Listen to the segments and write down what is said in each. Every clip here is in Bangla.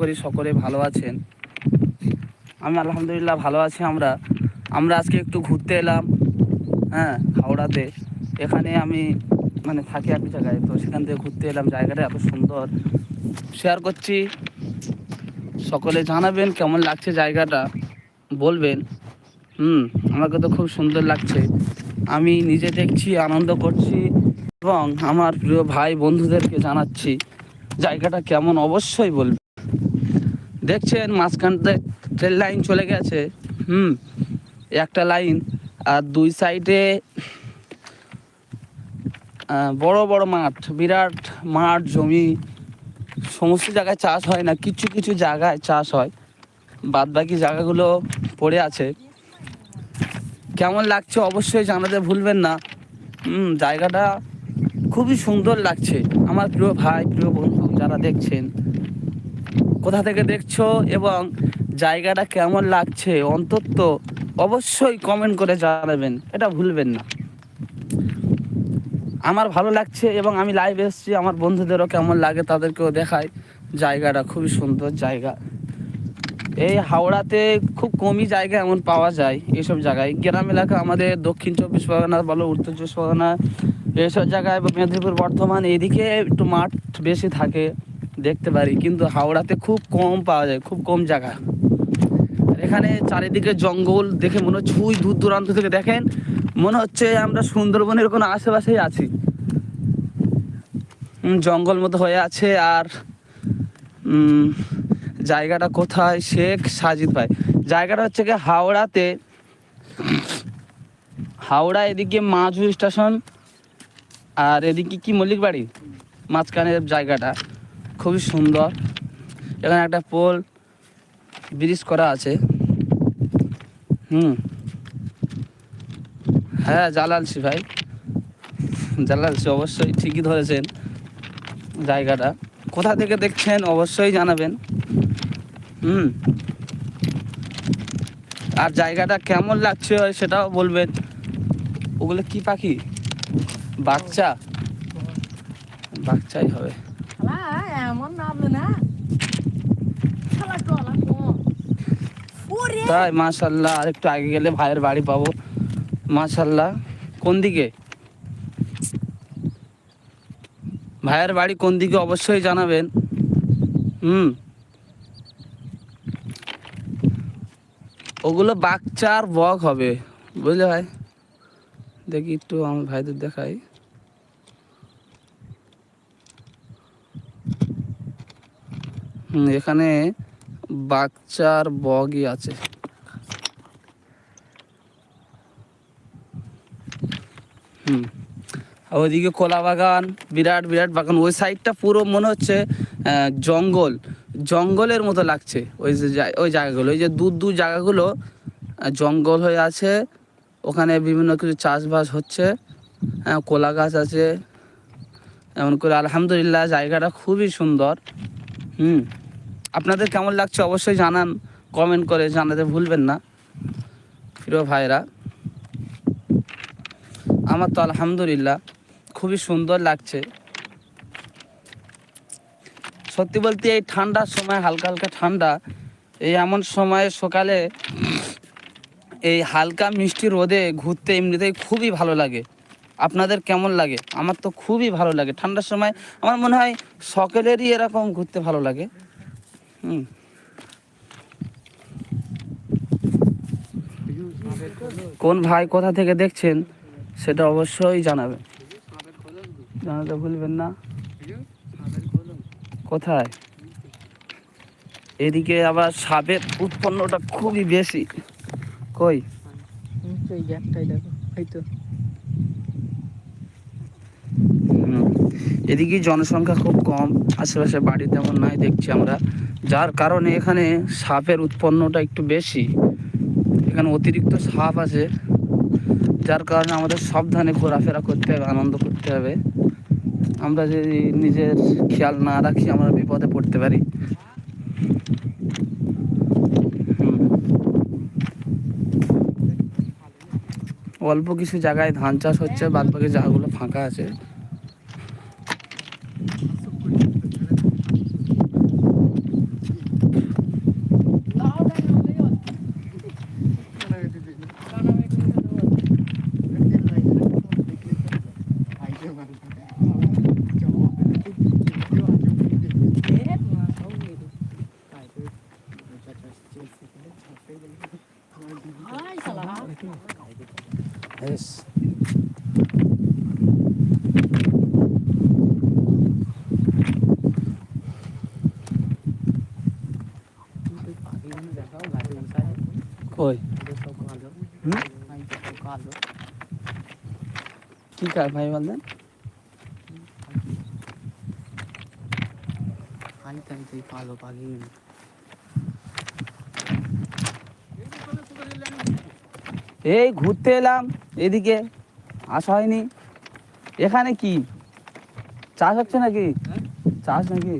করি সকলে ভালো আছেন। আমি আলহামদুলিল্লাহ ভালো আছি আমরা। আমরা আজকে একটু ঘুরতে এলাম হ্যাঁ হাওড়াতে। এখানে আমি মানে থাকি এক জায়গায়, তো সেখান থেকে ঘুরতে এলাম। জায়গাটা এত সুন্দর। শেয়ার করছি। সকলে জানাবেন কেমন লাগছে জায়গাটা, বলবেন। হুম, আমাকে তো খুব সুন্দর লাগছে। আমি নিজে দেখছি, আনন্দ করছি এবং আমার প্রিয় ভাই বন্ধুদেরকে জানাচ্ছি, জায়গাটা কেমন? অবশ্যই বলবে দেখছেন মাঝখানতে ট্রেন লাইন চলে গেছে, হুম, একটা লাইন আর দুই সাইডে বড় বড় মাঠ, বিরাট মাঠ, জমি, সমস্ত জায়গায় চাষ হয় না, কিছু কিছু জায়গায় চাষ হয় বাদ বাকি জায়গাগুলো পড়ে আছে। কেমন লাগছে অবশ্যই জানাতে ভুলবেন না। হুম, জায়গাটা খুবই সুন্দর লাগছে। আমার প্রিয় ভাই, প্রিয় বন্ধু যারা দেখছেন কোথা থেকে দেখছ এবং জায়গাটা কেমন লাগছে, অন্তত অবশ্যই কমেন্ট করে জানাবেন। এটা ভুলবেন না। আমার ভালো লাগছে এবং আমি লাইভ এসেছি, আমার বন্ধুদেরও কেমন লাগে তাদেরকেও দেখাই। জায়গাটা খুবই সুন্দর জায়গা। এই হাওড়াতে খুব কমই জায়গা এমন পাওয়া যায় এইসব জায়গায়। গ্রাম এলাকা আমাদের দক্ষিণ চব্বিশ পরগনা বলো উত্তর চব্বিশ পরগনা, এইসব জায়গায় মেদিনীপুর বর্ধমান এদিকে একটু মাঠ বেশি থাকে। দেখতে পারি, কিন্তু হাওড়াতে খুব কম পাওয়া যায়, খুব কম জায়গা। এখানে চারিদিকে জঙ্গল দেখে মনে হচ্ছে ওই দূর দূরান্ত থেকে দেখেন, মনে হচ্ছে আমরা সুন্দরবনের কোনো আশেপাশেই আছি। জঙ্গল মতো হয়ে আছে, আর জায়গাটা কোথায় শেখ সাজিদ ভাই। জায়গাটা হচ্ছে কি হাওড়াতে, হাওড়া এদিকে মাঝু স্টেশন, আর এদিকে কি মল্লিক বাড়ি মাঝখানের জায়গাটা। খুবই সুন্দর। এখানে একটা পোল ব্রিজ করা আছে। হুম। হ্যাঁ জালালছি ভাই। জালালছি অবশ্যই, ঠিকই ধরেছেন জায়গাটা। কোথা থেকে দেখছেন অবশ্যই জানাবেন। হুম। আর জায়গাটা কেমন লাগছে সেটাও বলবেন। ওগুলো কি পাখি? বাচ্চা? বাচ্চাই হবে শালা এমন নামবে না শালা গলা কম ওরে তাই মাশাল্লাহ আর একটু আগে গেলে ভাইয়ের বাড়ি পাবো। মাশাল্লাহ। কোন দিকে? ভাইয়ের বাড়ি কোন দিকে অবশ্যই জানাবেন। হুম। ওগুলো বাচ্চার বক হবে, বুঝলে ভাই? দেখি একটু আমার ভাইদের দেখাই। হুম, এখানে বাচ্চার বগই আছে। হুম। ওইদিকে কলা বাগান, বিরাট বিরাট বাগান। ওই সাইডটা পুরো মনে হচ্ছে জঙ্গল। জঙ্গলের মতো লাগছে ওই যে ওই জায়গাগুলো। ওই যে দূর দূর জায়গাগুলো জঙ্গল হয়ে আছে। ওখানে বিভিন্ন কিছু চাষবাস হচ্ছে। হ্যাঁ কলা গাছ আছে। এমন করে আলহামদুলিল্লাহ জায়গাটা খুবই সুন্দর। হুম। আপনাদের কেমন লাগছে অবশ্যই জানান। কমেন্ট করে জানাতে ভুলবেন না। প্রিয় ভাইরা আমার তো আলহামদুলিল্লাহ খুবই সুন্দর লাগছে। সত্যি বলতে এই ঠান্ডার সময়, হালকা হালকা ঠান্ডা, এই এমন সময় সকালে এই হালকা মিষ্টি রোদে ঘুরতে এমনিতেই খুবই ভালো লাগে। আপনাদের কেমন লাগে? আমার তো খুবই ভালো লাগে। ঠান্ডার সময় আমার মনে হয় সকলেরই এরকম ঘুরতে ভালো লাগে। কোন ভাই কোথা থেকে দেখছেন? সেটা অবশ্যই জানাবেন। জানাতে ভুলবেন না। কোথায়? এদিকে আবার সাপের উৎপন্নটা খুবই বেশি। কই? এদিকে জনসংখ্যা খুব কম আশেপাশে বাড়ি তেমন নাই দেখছি আমরা। যার কারণে এখানে সাপের উৎপন্নটা একটু বেশি। এখানে অতিরিক্ত সাপ আছে। যার কারণে আমাদের সাবধানে ঘোরাফেরা করতে হবে, আনন্দ করতে হবে। আমরা যদি নিজের খেয়াল না রাখি, আমরা বিপদে পড়তে পারি। অল্প কিছু জায়গায় ধান চাষ হচ্ছে বাদ বাকি জায়গাগুলো ফাঁকা আছে। বেশ দেখাও গাড়ি উঠায় কই সব কালো হুম? সব কালো কি কার ভাই বললেন আনতে আনতে কালো পাখি এই ঘুরতে এলাম এদিকে আসা হয়নি। এখানে কি? চাষ হচ্ছে নাকি? হ্যাঁ? চাষ নাকি?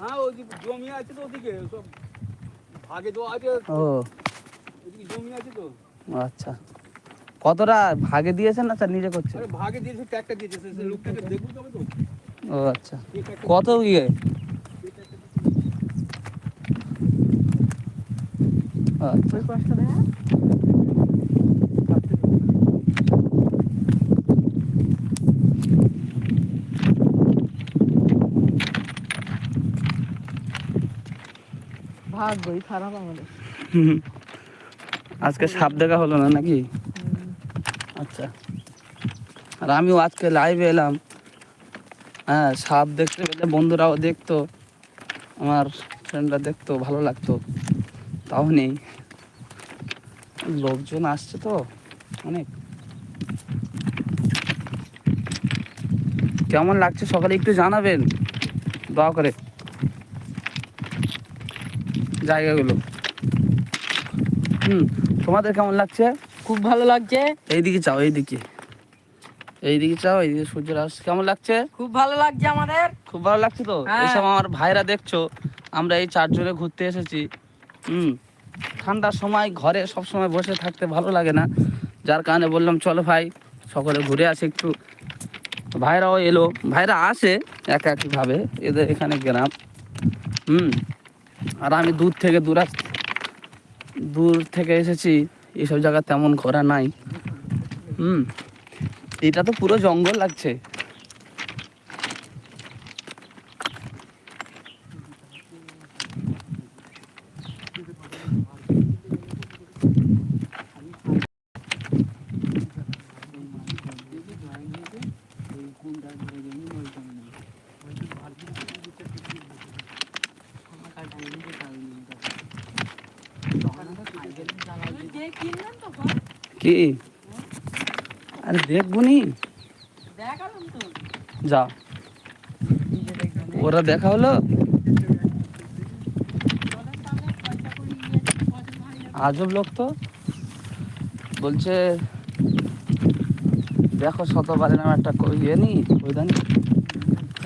হ্যাঁ ওই জমি আছে তো ওদিকে সব ভাগে তো আছে। ও। ওদিকে জমি আছে তো। আচ্ছা। কতটা ভাগে দিয়েছেন না স্যার নিজে করছে ভাগে দিয়েছে লোকটাকে দেখব তবে তো ও আচ্ছা। কত ইয়ে আচ্ছা। ভাগ্যই খারাপ আমাদের। আজকে সাপ দেখা হলো না নাকি? আচ্ছা। আর আমিও আজকে লাইভে এলাম। হ্যাঁ সাপ দেখতে পেলে বন্ধুরাও দেখতো, আমার ফ্রেন্ডরা দেখতো, ভালো লাগতো। তাও নেই। লোকজন আসছে তো, অনেক। কেমন লাগছে সকালে একটু জানাবেন। দয়া করে। জায়গাগুলো। হুম তোমাদের কেমন লাগছে? খুব ভালো লাগছে। এইদিকে চাও এইদিকে। এইদিকে চাও এইদিকে সূর্যের আস কেমন লাগছে? খুব ভালো লাগছে আমাদের। খুব ভালো লাগছে তো? হ্যাঁ। এইসব আমার ভাইরা দেখছ আমরা এই চারজনে ঘুরতে এসেছি। হুম ঠান্ডার সময় ঘরে সব সময় বসে থাকতে ভালো লাগে না। যার কারণে বললাম চলো ভাই সকলে ঘুরে আসি একটু। ভাইরাও এলো। ভাইরা আসে একা একইভাবে এদের এখানে গ্রাম। হুম আর আমি দূর থেকে দূর দূর থেকে এসেছি এইসব জায়গা তেমন ঘোরা নাই। হুম, এটা তো পুরো জঙ্গল লাগছে। কি আরে দেখবনি যা। ওরা দেখা হলো। আজব লোক তো। বলছে, দেখো শতবার নাম একটা ইয়ে নি ওই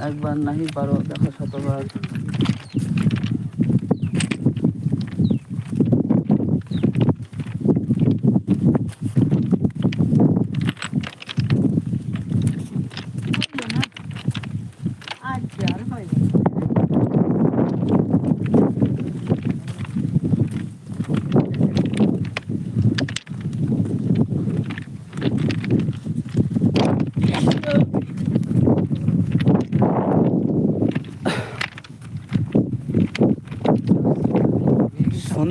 একবার নাহি পারো, দেখো শতবার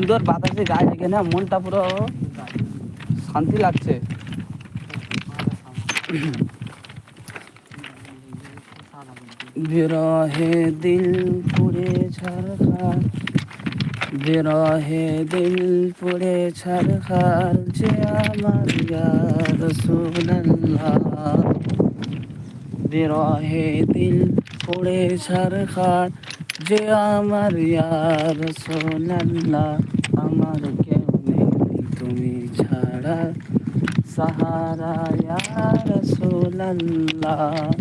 সুন্দর বাতাসে গায়ে লেগে না, মনটা পুরো শান্তি লাগছে। বিরহে দিল পুড়ে ছারখার, বিরহে দিল পুড়ে ছারখার, যে আমার ইয়ার সুনাল্লাহ বিরহে দিল পুড়ে ছারখার যে আমার ইয়ার সোনাল্লাহ আমার কেউ নেই। তুমি ছাড়া সাহারা ইয়ার সোনাল্লাহ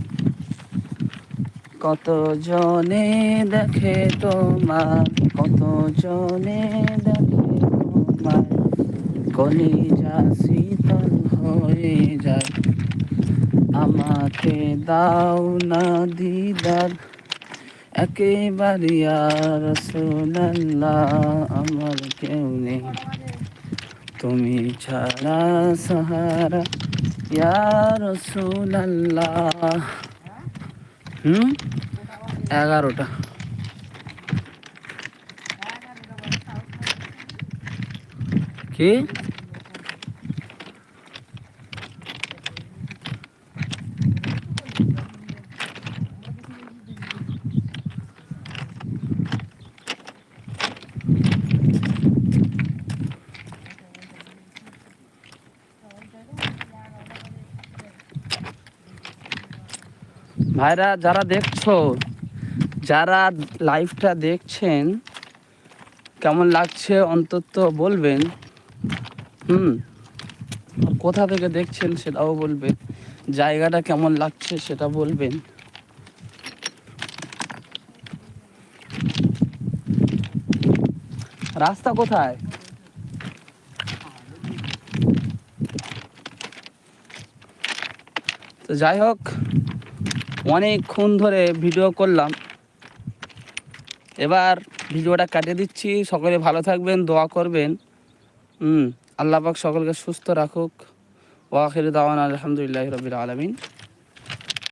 কত জনে দেখে তোমার কত জনে দেখে তোমার? কলিজা শীতল হয়ে যায়। আমাকে দাও না দিদার একেবারে আর সোনাল্লাহ আমার কেউ নেই। তুমি ছাড়া সাহারা ইয়ার সোনাল্লাহ হুম? এগারোটা। কি? ভাইরা, যারা দেখছ, যারা লাইভটা দেখছেন, কেমন লাগছে অন্তত বলবেন। হুম, কোথা থেকে দেখছেন সেটাও বলবেন। জায়গাটা কেমন লাগছে সেটা বলবেন। রাস্তা কোথায়? তো যাই হোক অনেকক্ষণ ধরে ভিডিও করলাম। এবার ভিডিওটা কাটিয়ে দিচ্ছি। সকলে ভালো থাকবেন, দোয়া করবেন। হুম, আল্লাহ পাক সকলকে সুস্থ রাখুক। ওয়াখির দাওয়ান আলহামদুলিল্লাহ রবিল আলমিন।